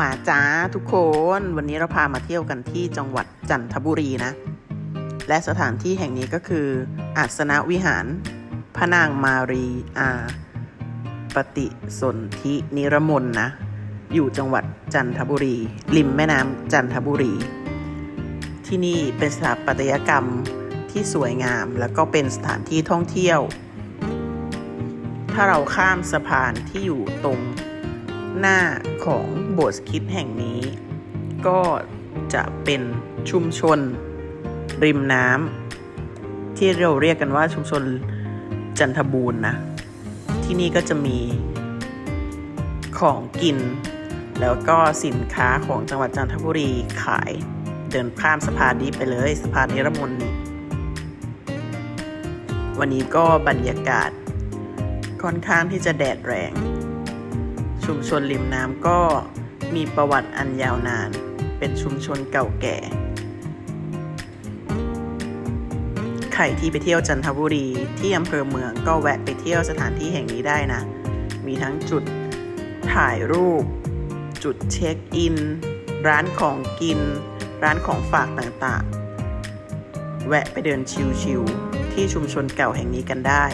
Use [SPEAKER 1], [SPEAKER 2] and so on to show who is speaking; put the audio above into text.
[SPEAKER 1] มาจ้าทุกคนวันนี้เราพามาเที่ยวกันที่จังหวัดจันทบุรีนะ และสถานที่แห่งนี้ก็คืออาสนะวิหาร พระนางมารีอาปฏิสนธินิรมนนะ อยู่จังหวัดจันทบุรี ริมแม่น้ำจันทบุรี ที่นี่เป็นสถาปัตยกรรมที่สวยงาม แล้วก็เป็นสถานที่ท่องเที่ยว ถ้าเราข้ามสะพานที่อยู่ตรง หน้าของโบสถ์คิดแห่งนี้ ก็จะเป็นชุมชน ริมน้ำที่เราเรียกกันว่าชุมชนจันทบูรณ์นะ ที่นี่ก็จะมีของกิน แล้วก็สินค้าของจังหวัดจันทบุรีขายเดินข้ามสะพานนี้ไปเลยสะพานนิรมนนี่วันนี้ก็บรรยากาศค่อนข้างที่จะแดดแรง ชุมชนริมน้ำก็มีประวัติอันยาวนาน เป็นชุมชนเก่าแก่ ใครที่ไปเที่ยวจันทบุรีที่อำเภอเมืองก็แวะไปเที่ยวสถานที่แห่งนี้ได้นะ มีทั้งจุดถ่ายรูป จุดเช็คอิน ร้านของกิน ร้านของฝากต่างๆ แวะไปเดินชิลๆที่ชุมชนเก่าแห่งนี้กันได้